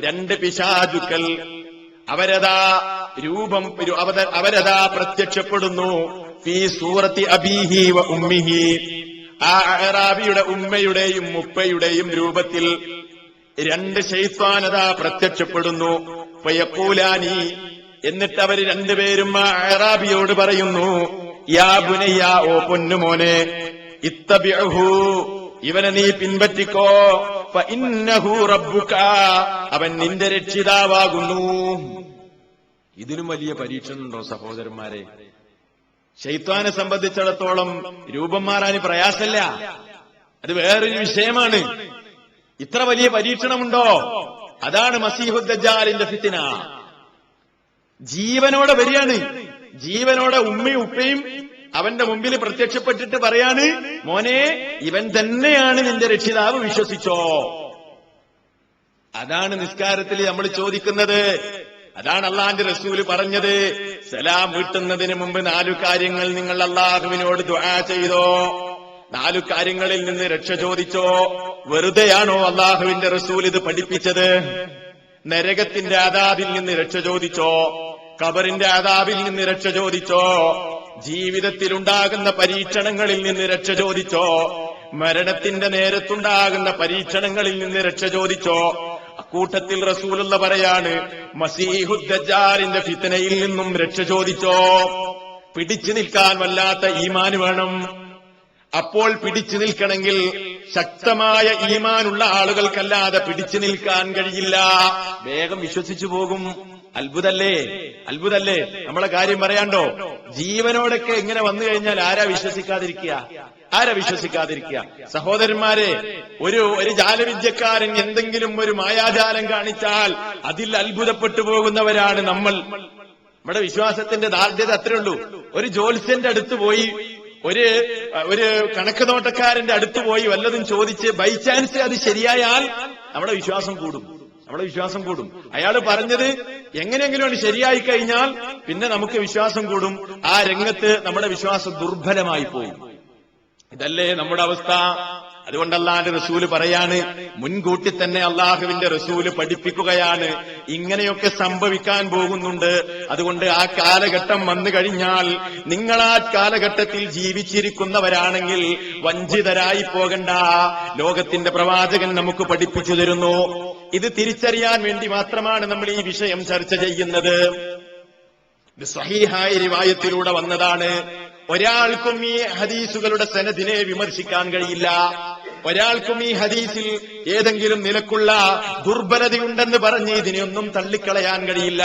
രണ്ട് പിശാചുക്കൾ. അവരതാ രൂപം അവരതാ പ്രത്യക്ഷപ്പെടുന്നു. ഫീ സൂറത്തി അബീഹി വ ഉമ്മിഹി. ആ അഹറാബിയുടെ ഉമ്മയുടെയും ഉപ്പയുടെയും രൂപത്തിൽ രണ്ട് ശൈത്വാനത പ്രത്യക്ഷപ്പെടുന്നു. പയക്കൂലാനി എന്നിട്ട് അവർ രണ്ടുപേരും ആ അഹറാബിയോട് പറയുന്നു യാ ബുനയ്യ ഓ പൊന്നുമോനെ ഇത്തബിഅഹു ഇവനെ നീ പിൻപറ്റിക്കോ? അവൻ നിന്റെ രക്ഷിതാവാകുന്നു. ഇതിലും വലിയ പരീക്ഷണമുണ്ടോ സഹോദരന്മാരെ? ശൈത്വാനെ സംബന്ധിച്ചിടത്തോളം രൂപം മാറാൻ പ്രയാസല്ല അത് വേറൊരു വിഷയമാണ്. ഇത്ര വലിയ പരീക്ഷണമുണ്ടോ? അതാണ് മസീഹുദ്ദാലിന്റെ ഫിത്തിന. ജീവനോടെ വരികയാണ്. ജീവനോടെ ഉമ്മയും ഉപ്പയും അവന്റെ മുമ്പിൽ പ്രത്യക്ഷപ്പെട്ടിട്ട് പറയാണ് മോനെ ഇവൻ തന്നെയാണ് നിന്റെ രക്ഷിതാവ് വിശ്വസിച്ചോ? അതാണ് നിസ്കാരത്തിൽ നമ്മൾ ചോദിക്കുന്നത്. അതാണ് അള്ളാന്റെ റസൂൽ പറഞ്ഞത്. സലാം വീട്ടുന്നതിന് മുമ്പ് നാലു കാര്യങ്ങൾ നിങ്ങൾ അള്ളാഹുവിനോട് ദ്വാ ചെയ്തോ? നാലു കാര്യങ്ങളിൽ നിന്ന് രക്ഷ ചോദിച്ചോ? വെറുതെയാണോ അള്ളാഹുവിന്റെ റസൂൽ ഇത് പഠിപ്പിച്ചത്? നരകത്തിന്റെ ആദാബിൽ നിന്ന് രക്ഷ ചോദിച്ചോ? കബറിന്റെ ആദാബിൽ നിന്ന് രക്ഷ ചോദിച്ചോ? ജീവിതത്തിൽ ഉണ്ടാകുന്ന പരീക്ഷണങ്ങളിൽ നിന്ന് രക്ഷ ചോദിച്ചോ? മരണത്തിന്റെ നേരത്തുണ്ടാകുന്ന പരീക്ഷണങ്ങളിൽ നിന്ന് രക്ഷ ചോദിച്ചോ? അക്കൂട്ടത്തിൽ റസൂലുള്ള പറയാണ് മസീഹുദ്ദാറിന്റെ ഫിത്തനയിൽ നിന്നും രക്ഷ ചോദിച്ചോ? പിടിച്ചു നിൽക്കാൻ വല്ലാത്ത ഈമാൻ വേണം. അപ്പോൾ പിടിച്ചു നിൽക്കണമെങ്കിൽ ശക്തമായ ഈമാനുള്ള ആളുകൾക്കല്ലാതെ പിടിച്ചു നിൽക്കാൻ കഴിയില്ല. വേഗം വിശ്വസിച്ചു പോകും. അത്ഭുതല്ലേ? അത്ഭുതല്ലേ? നമ്മളെ കാര്യം പറയാണ്ടോ? ജീവനോടൊക്കെ ഇങ്ങനെ വന്നു കഴിഞ്ഞാൽ ആരാ വിശ്വസിക്കാതിരിക്കുക? ആരാ വിശ്വസിക്കാതിരിക്കുക? സഹോദരന്മാരെ ഒരു ഒരു ജാലവിദ്യക്കാരൻ എന്തെങ്കിലും ഒരു മായാജാലം കാണിച്ചാൽ അതിൽ അത്ഭുതപ്പെട്ടു പോകുന്നവരാണ് നമ്മൾ. നമ്മുടെ വിശ്വാസത്തിന്റെ ദാർഢ്യത അത്രേ ഉള്ളൂ. ഒരു ജോത്സ്യന്റെ അടുത്ത് പോയി ഒരു ഒരു കണക്ക് നോട്ടക്കാരന്റെ അടുത്ത് പോയി വല്ലതും ചോദിച്ച് ബൈ ചാൻസ് അത് ശരിയായാൽ നമ്മുടെ വിശ്വാസം കൂടും. നമ്മുടെ വിശ്വാസം കൂടും. അയാൾ പറഞ്ഞത് എങ്ങനെയെങ്കിലും ശരിയായി കഴിഞ്ഞാൽ പിന്നെ നമുക്ക് വിശ്വാസം കൂടും. ആ രംഗത്ത് നമ്മുടെ വിശ്വാസം ദുർബലമായി പോയി. ഇതല്ലേ നമ്മുടെ അവസ്ഥ? അതുകൊണ്ട് റസൂൽ പറയാണ് മുൻകൂട്ടി തന്നെ അള്ളാഹുവിന്റെ റസൂൽ പഠിപ്പിക്കുകയാണ്. ഇങ്ങനെയൊക്കെ സംഭവിക്കാൻ പോകുന്നുണ്ട്. അതുകൊണ്ട് ആ കാലഘട്ടം വന്നു കഴിഞ്ഞാൽ നിങ്ങൾ ആ കാലഘട്ടത്തിൽ ജീവിച്ചിരിക്കുന്നവരാണെങ്കിൽ വഞ്ചിതരായി പോകണ്ട. ലോകത്തിന്റെ പ്രവാചകൻ നമുക്ക് പഠിപ്പിച്ചു തരുന്നു. ഇത് തിരിച്ചറിയാൻ വേണ്ടി മാത്രമാണ് നമ്മൾ ഈ വിഷയം ചർച്ച ചെയ്യുന്നത്. ഇത് സഹീഹായ റിവായത്തിലൂടെ വന്നതാണ്. ഒരാൾക്കും ഈ ഹദീസുകളുടെ സനദിനെ വിമർശിക്കാൻ കഴിയില്ല. ഒരാൾക്കും ഈ ഹദീസിൽ ഏതെങ്കിലും നിലക്കുള്ള ദുർബലതയുണ്ടെന്ന് പറഞ്ഞ് ഇതിനെയൊന്നും തള്ളിക്കളയാൻ കഴിയില്ല.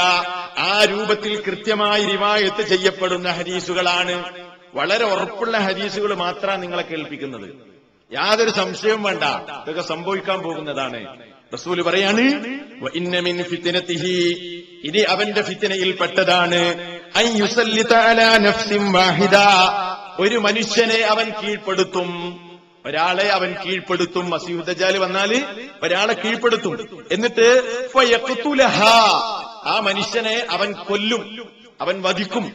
ആ രൂപത്തിൽ കൃത്യമായി റിവായത്ത് ചെയ്യപ്പെടുന്ന ഹദീസുകളാണ്. വളരെ ഉറപ്പുള്ള ഹദീസുകൾ മാത്രമാണ് നിങ്ങളെ കേൾപ്പിക്കുന്നത്. യാതൊരു സംശയവും വേണ്ട. ഇതൊക്കെ സംഭവിക്കാൻ പോകുന്നതാണ്. റസൂൽ പറയാണ് ഇത് അവന്റെ ഫിത്തിനയിൽ പെട്ടതാണ്. ഒരു മനുഷ്യനെ അവൻ കീഴ്പ്പെടുത്തും. ഒരാളെ അവൻ കീഴ്പ്പെടുത്തും. മസീഹുദ്ദാൽ വന്നാൽ ഒരാളെ കീഴ്പ്പെടുത്തും. എന്നിട്ട്. ആ മനുഷ്യനെ അവൻ കൊല്ലും. അവൻ വധിക്കും.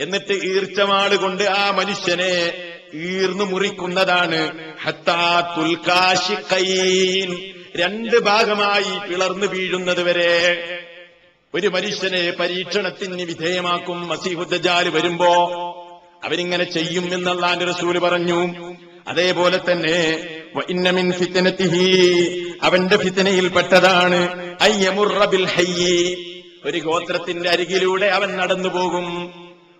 എന്നിട്ട് ഈർച്ചമാട് കൊണ്ട് ആ മനുഷ്യനെ ഈർന്നു മുറിക്കുന്നതാണ്. രണ്ട് ഭാഗമായി പിളർന്നു വീഴുന്നത് വരെ ഒരു മനുഷ്യനെ പരീക്ഷണത്തിന് വിധേയമാക്കും മസീഹുദ്ദാൽ വരുമ്പോ അവരിങ്ങനെ ചെയ്യും എന്നുള്ളാന്റെ റസൂൽ പറഞ്ഞു. അതേപോലെ തന്നെ അവന്റെ ഫിത്തനയിൽപ്പെട്ടതാണ് അയ്യമുറ ബിൽ ഹയ്യി. ഒരു ഗോത്രത്തിന്റെ അരികിലൂടെ അവൻ നടന്നു പോകും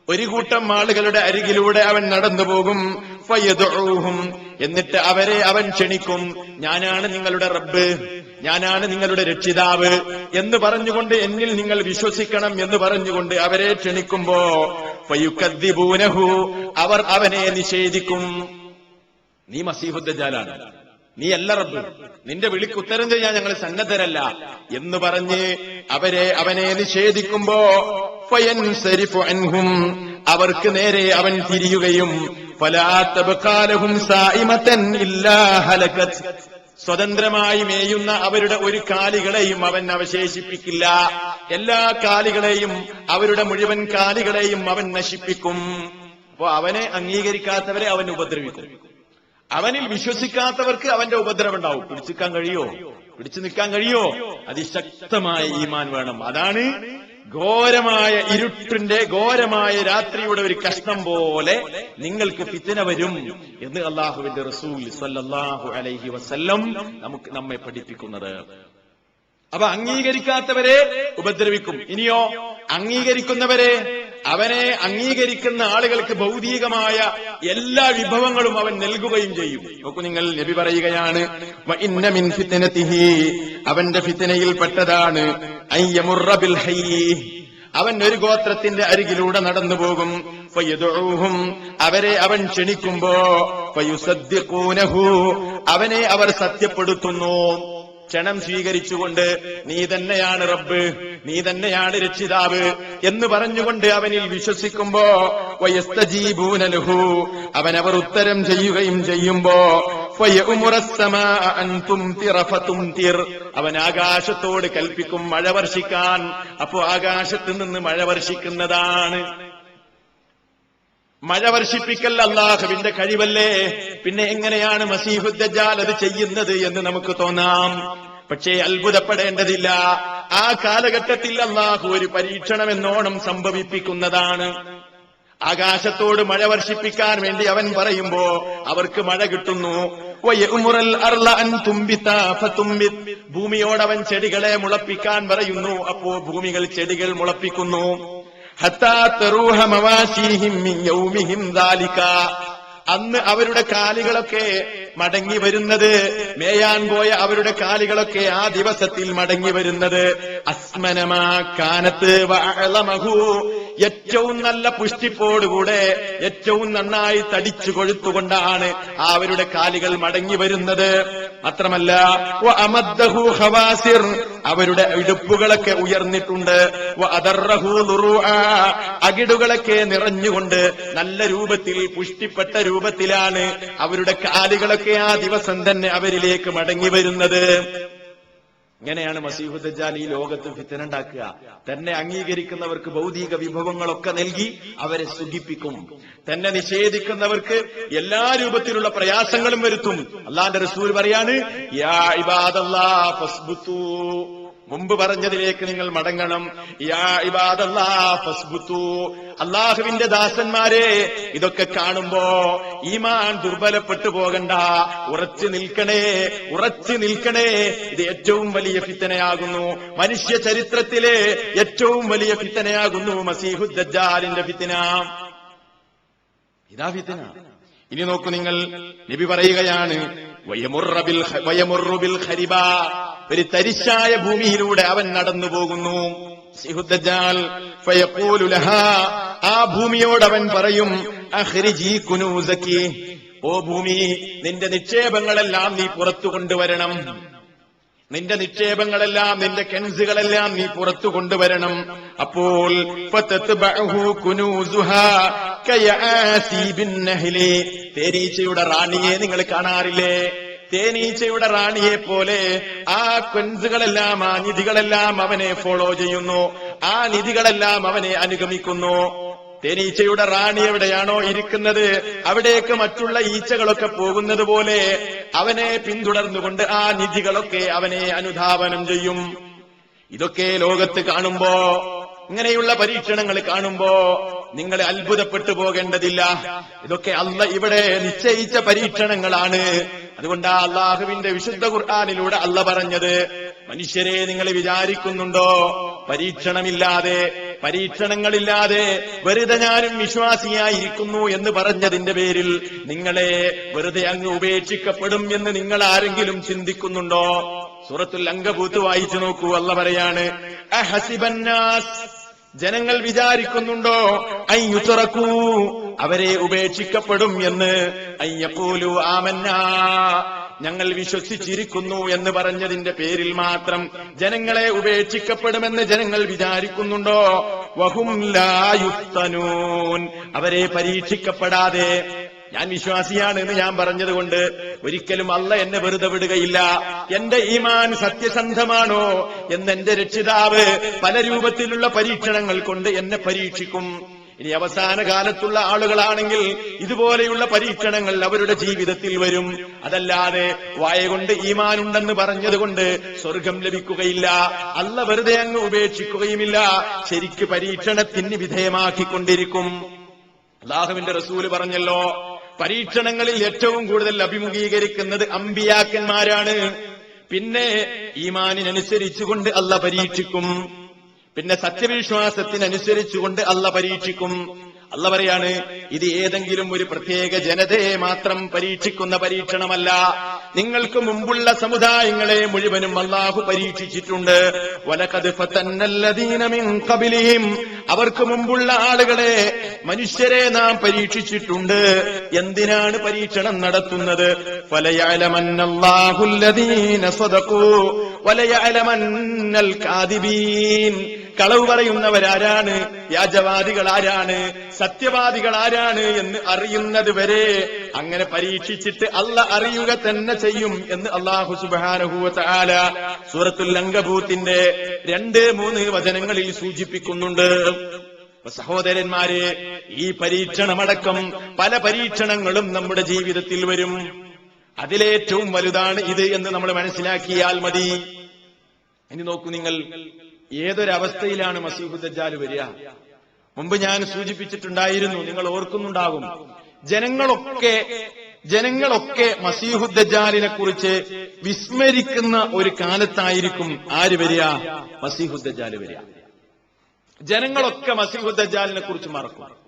ഒരു കൂട്ടം ആളുകളുടെ അരികിലൂടെ അവൻ നടന്നു പോകും. ഫയദൂഹും എന്നിട്ട് അവരെ അവൻ ക്ഷണിക്കും. ഞാനാണ് നിങ്ങളുടെ റബ്ബ്. ഞാനാണ് നിങ്ങളുടെ രക്ഷിതാവ് എന്ന് പറഞ്ഞുകൊണ്ട് എന്നിൽ നിങ്ങൾ വിശ്വസിക്കണം എന്ന് പറഞ്ഞുകൊണ്ട് അവരെ ക്ഷണിക്കുമ്പോ ഫയുക്കദ്ദിബൂനഹു. അവർ അവനെ നിഷേധിക്കും. നീ മസീഹുദ്ദാലാണ് നീ അല്ല റബ്ബ്. നിന്റെ വിളിക്ക് ഉത്തരം ചെയ്യാൻ ഞങ്ങൾ സന്നദ്ധരല്ല എന്ന് പറഞ്ഞ് അവരെ അവനെ നിഷേധിക്കുമ്പോ അവർക്ക് നേരെ അവൻ തിരിയുകയും സ്വതന്ത്രമായി മേയുന്ന അവരുടെ ഒരു കാലികളെയും അവൻ അവശേഷിപ്പിക്കില്ല. എല്ലാ കാലികളെയും അവരുടെ മുഴുവൻ കാലികളെയും അവൻ നശിപ്പിക്കും. അപ്പോ അവനെ അംഗീകരിക്കാത്തവരെ അവൻ ഉപദ്രവിക്കും. അവനിൽ വിശ്വസിക്കാത്തവർക്ക് അവന്റെ ഉപദ്രവം ഉണ്ടാവും പിടിച്ചിക്കാൻ കഴിയോ? പിടിച്ചു നിൽക്കാൻ കഴിയോ? അതിശക്തമായ ഈമാൻ വേണം. അതാണ് ഘോരമായ ഇരുട്ടിന്റെ ഘോരമായ രാത്രിയുടെ ഒരു കഷ്ണം പോലെ നിങ്ങൾക്ക് ഫിത്തിന വരും എന്ന് അള്ളാഹുവിന്റെ റസൂൽ അലൈഹി വസല്ലം നമുക്ക് നമ്മെ പഠിപ്പിക്കുന്നത്. അപ്പൊ അംഗീകരിക്കാത്തവരെ ഉപദ്രവിക്കും. ഇനിയോ അംഗീകരിക്കുന്നവരെ അവനെ അംഗീകരിക്കുന്ന ആളുകൾക്ക് ഭൗതികമായ എല്ലാ വിഭവങ്ങളും അവൻ നൽകുകയും ചെയ്യും. നോക്കൂ നിങ്ങൾ നബി പറയുകയാണ് "വ ഇന്ന മിൻ ഫിത്നതിഹി അവന്റെ ഫിത്തനയിൽ പെട്ടതാണ്. അവൻ ഒരു ഗോത്രത്തിന്റെ അരികിലൂടെ നടന്നു പോകും. അവരെ അവൻ ക്ഷണിക്കുമ്പോ അവനെ അവർ സത്യപ്പെടുത്തുന്നു. ക്ഷണം സ്വീകരിച്ചുകൊണ്ട് നീ തന്നെയാണ് റബ്ബ് നീ തന്നെയാണ് രക്ഷിതാവ് എന്ന് പറഞ്ഞുകൊണ്ട് അവനിൽ വിശ്വസിക്കുമ്പോ വയസ്തജീപൂനലുഹു അവൻ അവർ ഉത്തരം ചെയ്യുകയും ചെയ്യുമ്പോ അവൻ ആകാശത്തോട് കൽപ്പിക്കും മഴ വർഷിക്കാൻ. അപ്പോ ആകാശത്ത് നിന്ന് മഴ വർഷിക്കുന്നതാണ്. മഴ വർഷിപ്പിക്കൽ അള്ളാഹുവിന്റെ കഴിവല്ലേ? പിന്നെ എങ്ങനെയാണ് മസീഹുദ്ദജാൽ അത് ചെയ്യുന്നത് എന്ന് നമുക്ക് തോന്നാം. പക്ഷേ അത്ഭുതപ്പെടേണ്ടതില്ല. ആ കാലഘട്ടത്തിൽ അള്ളാഹു ഒരു പരീക്ഷണം എന്നോണം സംഭവിപ്പിക്കുന്നതാണ്. ആകാശത്തോട് മഴ വർഷിപ്പിക്കാൻ വേണ്ടി അവൻ പറയുമ്പോ അവർക്ക് മഴ കിട്ടുന്നു. ഭൂമിയോടവൻ ചെടികളെ മുളപ്പിക്കാൻ പറയുന്നു. അപ്പോ ഭൂമികൾ ചെടികൾ മുളപ്പിക്കുന്നു. അന്ന് അവരുടെ കാലികളൊക്കെ മടങ്ങി വരുന്നത് മേയാൻ പോയ അവരുടെ കാലികളൊക്കെ ആ ദിവസത്തിൽ മടങ്ങി വരുന്നത് അസ്മനമാ കാനത്ത് വഅളമഹു. ഏറ്റവും നല്ല പുഷ്ടിപ്പോടുകൂടെ ഏറ്റവും നന്നായി തടിച്ചു കൊഴുത്തുകൊണ്ടാണ് അവരുടെ കാലികൾ മടങ്ങി വരുന്നത് മാത്രമല്ല. അവരുടെ ഇടുപ്പുകളൊക്കെ ഉയർന്നിട്ടുണ്ട്. അകിടുകളൊക്കെ നിറഞ്ഞുകൊണ്ട് നല്ല രൂപത്തിൽ പുഷ്ടിപ്പെട്ട രൂപത്തിലാണ് അവരുടെ കാലുകളൊക്കെ ആ ദിവസം തന്നെ അവരിലേക്ക് മടങ്ങി വരുന്നത് ഇങ്ങനെയാണ് മസീഹുദ്ജാൽ ഈ ലോകത്ത് ഫിത്തനുണ്ടാക്കുക തന്നെ അംഗീകരിക്കുന്നവർക്ക് ഭൗതിക വിഭവങ്ങളൊക്കെ നൽകി അവരെ സുഖിപ്പിക്കും. തന്നെ നിഷേധിക്കുന്നവർക്ക് എല്ലാ രൂപത്തിലുള്ള പ്രയാസങ്ങളും വരുത്തും. അള്ളാന്റെ റസൂൽ പറയാണ് മുമ്പ് പറഞ്ഞതിലേക്ക് നിങ്ങൾ മടങ്ങണം. അള്ളാഹുവിന്റെ ദാസന്മാരെ ഇതൊക്കെ കാണുമ്പോ ഈമാൻ ദുർബലപ്പെട്ടു പോകണ്ട. ഉറച്ചു നിൽക്കണേ ഉറച്ചു നിൽക്കണേ. ഇത് ഏറ്റവും വലിയ ഫിത്തനയാകുന്നു. മനുഷ്യ ചരിത്രത്തിലെ ഏറ്റവും വലിയ ഫിത്തനയാകുന്നു മസീഹുദ്ദാലിന്റെ ഫിത്തന. ഇതാ ഫിത്തന. ഇനി നോക്കൂ നിങ്ങൾ നബി പറയുകയാണ് വയമുറുബിൽ ഖ- വയമുറു ഖരിബ. ഒരു തരിശായ ഭൂമിയിലൂടെ അവൻ നടന്നു പോകുന്നു. ആ ഭൂമിയോട് അവൻ പറയും ഓ ഭൂമി നിന്റെ നിക്ഷേപങ്ങളെല്ലാം നീ പുറത്തു കൊണ്ടുവരണം. നിന്റെ നിക്ഷേപങ്ങളെല്ലാം നിന്റെ കെൻസുകളെല്ലാം നീ പുറത്തു കൊണ്ടുവരണം. അപ്പോൾ തേരീച്ചയുടെ റാണിയെ നിങ്ങൾ കാണാറില്ലേ? തേനീച്ചയുടെ റാണിയെ പോലെ ആ കൊൻസുകളെല്ലാം ആ നിധികളെല്ലാം അവനെ ഫോളോ ചെയ്യുന്നു. ആ നിധികളെല്ലാം അവനെ അനുഗമിക്കുന്നു. തേനീച്ചയുടെ റാണി എവിടെയാണോ ഇരിക്കുന്നത് അവിടേക്ക് മറ്റുള്ള ഈച്ചകളൊക്കെ പോകുന്നത് പോലെ അവനെ പിന്തുടർന്നുകൊണ്ട് ആ നിധികളൊക്കെ അവനെ അനുധാവനം ചെയ്യും. ഇതൊക്കെ ലോകത്ത് കാണുമ്പോ ഇങ്ങനെയുള്ള പരീക്ഷണങ്ങൾ കാണുമ്പോ നിങ്ങൾ അത്ഭുതപ്പെട്ടു പോകേണ്ടതില്ല. ഇതൊക്കെ അല്ല ഇവിടെ നിശ്ചയിച്ച പരീക്ഷണങ്ങളാണ്. അതുകൊണ്ട് ആ അള്ളാഹുവിന്റെ വിശുദ്ധ ഖുർആാനിലൂടെ അല്ല പറഞ്ഞത്. മനുഷ്യരെ നിങ്ങൾ വിചാരിക്കുന്നുണ്ടോ? പരീക്ഷണമില്ലാതെ പരീക്ഷണങ്ങളില്ലാതെ വെറുതെ ഞാനും വിശ്വാസിയായിരിക്കുന്നു എന്ന് പറഞ്ഞതിന്റെ പേരിൽ നിങ്ങളെ വെറുതെ അങ്ങ് ഉപേക്ഷിക്കപ്പെടും എന്ന് നിങ്ങൾ ആരെങ്കിലും ചിന്തിക്കുന്നുണ്ടോ? സൂറത്തുൽ അങ്കബൂത്ത് വായിച്ചു നോക്കൂ. അല്ല പറയാണ് ജനങ്ങൾ വിചാരിക്കുന്നുണ്ടോ? അയ്യുറക്കൂ അവരെ ഉപേക്ഷിക്കപ്പെടും എന്ന്. അയ്യപ്പോലു ആമന്ന. ഞങ്ങൾ വിശ്വസിച്ചിരിക്കുന്നു എന്ന് പറഞ്ഞതിന്റെ പേരിൽ മാത്രം ജനങ്ങളെ ഉപേക്ഷിക്കപ്പെടുമെന്ന് ജനങ്ങൾ വിചാരിക്കുന്നുണ്ടോ? വഹും ലായുസ്തനൂൻ അവരെ പരീക്ഷിക്കപ്പെടാതെ. ഞാൻ വിശ്വാസിയാണ് എന്ന് ഞാൻ പറഞ്ഞതുകൊണ്ട് ഒരിക്കലും അല്ല എന്നെ വെറുതെ വിടുകയില്ല. എന്റെ ഈമാൻ സത്യസന്ധമാണോ എന്ന് എന്റെ രക്ഷിതാവ് പല രൂപത്തിലുള്ള പരീക്ഷണങ്ങൾ കൊണ്ട് എന്നെ പരീക്ഷിക്കും. ഇനി അവസാന കാലത്തുള്ള ആളുകളാണെങ്കിൽ ഇതുപോലെയുള്ള പരീക്ഷണങ്ങൾ അവരുടെ ജീവിതത്തിൽ വരും. അതല്ലാതെ വായകൊണ്ട് ഈമാനുണ്ടെന്ന് പറഞ്ഞതുകൊണ്ട് സ്വർഗം ലഭിക്കുകയില്ല. അല്ല വെറുതെ അങ്ങ് ഉപേക്ഷിക്കുകയുമില്ല. ശരിക്ക് പരീക്ഷണത്തിന് വിധേയമാക്കിക്കൊണ്ടിരിക്കും. അള്ളാഹുവിന്റെ റസൂൽ പറഞ്ഞല്ലോ പരീക്ഷണങ്ങളിൽ ഏറ്റവും കൂടുതൽ അഭിമുഖീകരിക്കുന്നത് അമ്പിയാക്കന്മാരാണ്. പിന്നെ ഈമാനിനനുസരിച്ചുകൊണ്ട് അല്ല പരീക്ഷിക്കും. പിന്നെ സത്യവിശ്വാസത്തിനനുസരിച്ചുകൊണ്ട് അല്ല പരീക്ഷിക്കും. അല്ല പറയാണ് ഇത് ഏതെങ്കിലും ഒരു പ്രത്യേക ജനതയെ മാത്രം പരീക്ഷിക്കുന്ന പരീക്ഷണമല്ല. നിങ്ങൾക്ക് മുമ്പുള്ള സമുദായങ്ങളെ മുഴുവനും അള്ളാഹു പരീക്ഷിച്ചിട്ടുണ്ട്. അവർക്ക് മുമ്പുള്ള ആളുകളെ മനുഷ്യരെ നാം പരീക്ഷിച്ചിട്ടുണ്ട്. എന്തിനാണ് പരീക്ഷണം നടത്തുന്നത്? ഫലയഅലമന്നല്ലാഹുല്ലദീന സ്വതക്കൂ വലയാലമന്നൽ കാദിബീൻ. കളവ് പറയുന്നവരാരാണ്? വ്യാജവാദികൾ ആരാണ് സത്യവാദികൾ ആരാണ് എന്ന് അറിയുന്നത് വരെ അങ്ങനെ പരീക്ഷിച്ചിട്ട് അല്ല അറിയുക തന്നെ ചെയ്യും എന്ന് അള്ളാഹു സുബാനഹുവ ആല സൂറത്തുൽ അങ്കഭൂത്തിന്റെ രണ്ട് മൂന്ന് വചനങ്ങളിൽ സൂചിപ്പിക്കുന്നുണ്ട്. സഹോദരന്മാരെ ഈ പരീക്ഷണമടക്കം പല പരീക്ഷണങ്ങളും നമ്മുടെ ജീവിതത്തിൽ വരും. അതിലേറ്റവും വലുതാണ് ഇത് എന്ന് നമ്മൾ മനസ്സിലാക്കിയാൽ മതി. ഇനി നോക്കൂ നിങ്ങൾ. ഏതൊരവസ്ഥയിലാണ് മസീഹു ദജ്ജാൽ വരിക? മുമ്പ് ഞാൻ സൂചിപ്പിച്ചിട്ടുണ്ടായിരുന്നു നിങ്ങൾ ഓർക്കുന്നുണ്ടാകും. ജനങ്ങളൊക്കെ ജനങ്ങളൊക്കെ മസീഹു ദജ്ജാലിനെ കുറിച്ച് വിസ്മരിക്കുന്ന ഒരു കാലത്തായിരിക്കും ആര് വരിക? മസീഹു ദജ്ജാൽ വരിക. ജനങ്ങളൊക്കെ മസീഹു ദജ്ജാലിനെ കുറിച്ച് മറക്കും.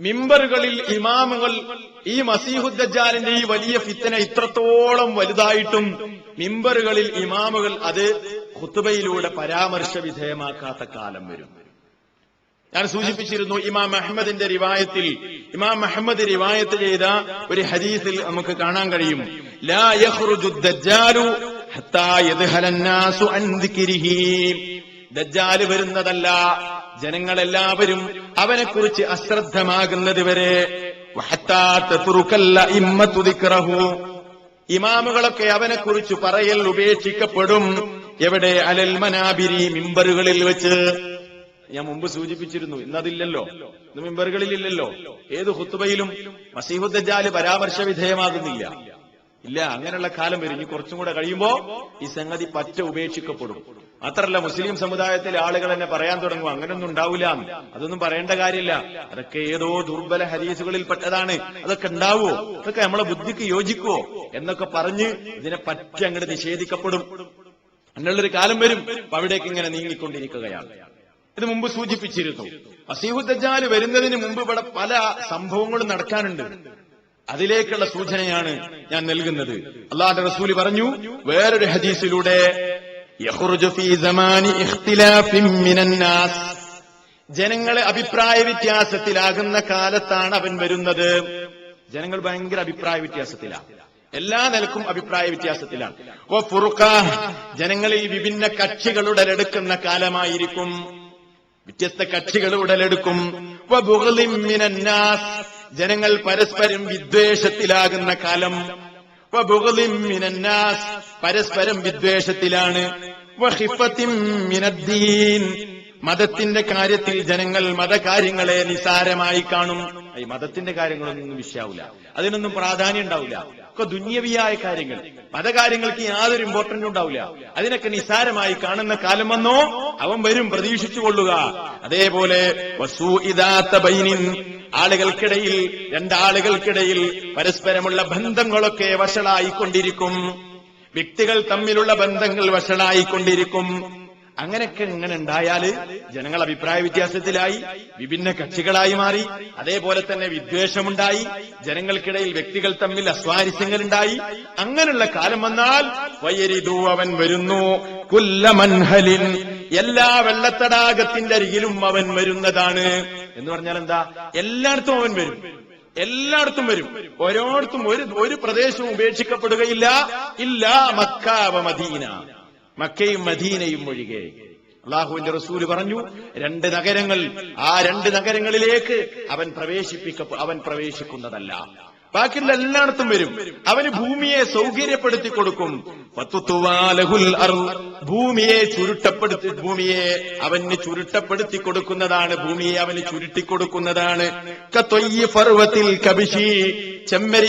മിമ്പറുകളിൽ ഇമാമുകൾ ഈ മസീഹുദ്ദാലിന്റെ ഈ വലിയ ഫിത്തന ഇത്രത്തോളം വലുതായിട്ടും മിമ്പറുകളിൽ ഇമാമുകൾ അത് ഖുത്തുബയിലൂടെ പരാമർശ വിധേയമാക്കാത്ത കാലം വരും. ഞാൻ സൂചിപ്പിച്ചിരുന്നു ഇമാം അഹമ്മദിന്റെ റിവായത്തിൽ ഇമാം അഹമ്മദ് റിവായത്ത് ചെയ്ത ഒരു ഹദീസിൽ നമുക്ക് കാണാൻ കഴിയും. ലാ ഹത്താ ദജ്ജാൽ വരുന്നതല്ല ജനങ്ങളെല്ലാവരും അവനെക്കുറിച്ച് തത്റുക്കല്ല ഇമ്മത്തു ഇമാമുകളൊക്കെ അവനെക്കുറിച്ച് പറയൽ ഉപേക്ഷിക്കപ്പെടും. എവിടെ അലൽ മനാബിരി മിമ്പറുകളിൽ വെച്ച്. ഞാൻ മുമ്പ് സൂചിപ്പിച്ചിരുന്നു ഇന്നതില്ലല്ലോ. ഇന്ന് മിമ്പറുകളിലില്ലല്ലോ. ഏത് ഹുത്തുബയിലും മസീഹുദ്ദാൽ പരാമർശ വിധേയമാകുന്നില്ല ഇല്ല അങ്ങനെയുള്ള കാലം വരും. ഇനി കുറച്ചും കൂടെ കഴിയുമ്പോ ഈ സംഗതി പറ്റ ഉപേക്ഷിക്കപ്പെടും. മാത്രല്ല മുസ്ലിം സമുദായത്തിലെ ആളുകൾ തന്നെ പറയാൻ തുടങ്ങും. അങ്ങനൊന്നും ഉണ്ടാവില്ല അതൊന്നും പറയേണ്ട കാര്യമില്ല. അതൊക്കെ ഏതോ ദുർബല ഹരീസുകളിൽ പെട്ടതാണ്. അതൊക്കെ ഉണ്ടാവുമോ അതൊക്കെ നമ്മളെ ബുദ്ധിക്ക് യോജിക്കുവോ? എന്നൊക്കെ പറഞ്ഞ് ഇതിനെ പറ്റി അങ്ങോട്ട് നിഷേധിക്കപ്പെടും. അങ്ങനെയുള്ളൊരു കാലം വരും. അവിടേക്ക് ഇങ്ങനെ നീങ്ങിക്കൊണ്ടിരിക്കുകയാണ്. ഇത് മുമ്പ് സൂചിപ്പിച്ചിരുന്നു. അസീഹുദ്ദാൽ വരുന്നതിന് മുമ്പ് ഇവിടെ പല സംഭവങ്ങളും നടക്കാനുണ്ട്. അതിലേക്കുള്ള സൂചനയാണ് ഞാൻ നൽകുന്നത്. അള്ളാഹുന്റെ റസൂലി പറഞ്ഞു വേറൊരു ഹദീസിലൂടെ ജനങ്ങളെ അഭിപ്രായ വ്യത്യാസത്തിലാകുന്ന കാലത്താണ് അവൻ വരുന്നത്. ജനങ്ങൾ ഭയങ്കര അഭിപ്രായ വ്യത്യാസത്തിലാണ്. എല്ലാ നിലക്കും അഭിപ്രായ വ്യത്യാസത്തിലാണ്. ഓ ജനങ്ങളെ ഈ വിഭിന്ന കക്ഷികൾ ഉടലെടുക്കുന്ന കാലമായിരിക്കും. വ്യത്യസ്ത കക്ഷികൾ ഉടലെടുക്കും. ജനങ്ങൾ പരസ്പരം വിദ്വേഷത്തിലാകുന്ന കാലം. പരസ്പരം വിദ്വേഷത്തിലാണ്. മതത്തിന്റെ കാര്യത്തിൽ ജനങ്ങൾ മതകാര്യങ്ങളെ നിസാരമായി കാണും. ഈ മതത്തിന്റെ കാര്യങ്ങളൊന്നും വിഷയാവില്ല അതിനൊന്നും പ്രാധാന്യം ഉണ്ടാവില്ല ഒക്കെ ദുന്യവിയായ കാര്യങ്ങൾ. മതകാര്യങ്ങൾക്ക് യാതൊരു ഇമ്പോർട്ടന്റ് ഉണ്ടാവില്ല അതിനൊക്കെ നിസാരമായി കാണുന്ന കാലം വന്നോ അവൻ വരും പ്രതീക്ഷിച്ചു കൊള്ളുക. അതേപോലെ ആളുകൾക്കിടയിൽ രണ്ടാളുകൾക്കിടയിൽ പരസ്പരമുള്ള ബന്ധങ്ങളൊക്കെ വഷളായിക്കൊണ്ടിരിക്കും. വ്യക്തികൾ തമ്മിലുള്ള ബന്ധങ്ങൾ വഷളായിക്കൊണ്ടിരിക്കും. അങ്ങനെയൊക്കെ ഇങ്ങനെ ഉണ്ടായാൽ ജനങ്ങൾ അഭിപ്രായ വ്യത്യാസത്തിലായി വിഭിന്ന കക്ഷികളായി മാറി അതേപോലെ തന്നെ വിദ്വേഷമുണ്ടായി ജനങ്ങൾക്കിടയിൽ വ്യക്തികൾ തമ്മിൽ അസ്വാരസ്യങ്ങൾ ഉണ്ടായി അങ്ങനെയുള്ള കാലം വന്നാൽ വയരിതു അവൻ വരുന്നു. കുല്ലമൻഹലിൻ എല്ലാ വെള്ളത്തടാകത്തിന്റെ അരികിലും അവൻ വരുന്നതാണ്. എന്ന് പറഞ്ഞാൽ എന്താ? എല്ലായിടത്തും അവൻ വരും. എല്ലായിടത്തും വരും. ഓരോടത്തും ഒരു ഒരു പ്രദേശവും ഉപേക്ഷിക്കപ്പെടുകയില്ല. ഇല്ല മക്കാവ മദീന. മക്കയും മദീനയും ഒഴികെ. അള്ളാഹുവിന്റെ റസൂൽ പറഞ്ഞു രണ്ട് നഗരങ്ങൾ ആ രണ്ട് നഗരങ്ങളിലേക്ക് അവൻ പ്രവേശിപ്പിക്ക അവൻ പ്രവേശിക്കുന്നതല്ല. ബാക്കിയുള്ള എല്ലായിടത്തും വരും. അവന് ഭൂമിയെ സൗകര്യപ്പെടുത്തി കൊടുക്കും. ഭൂമിയെ ചുരുട്ടപ്പെടുത്തി ഭൂമിയെ അവന് ചുരുട്ടപ്പെടുത്തി കൊടുക്കുന്നതാണ്. ഭൂമിയെ അവന് ചുരുട്ടിക്കൊടുക്കുന്നതാണ്. കബിശി. ചെമ്മരി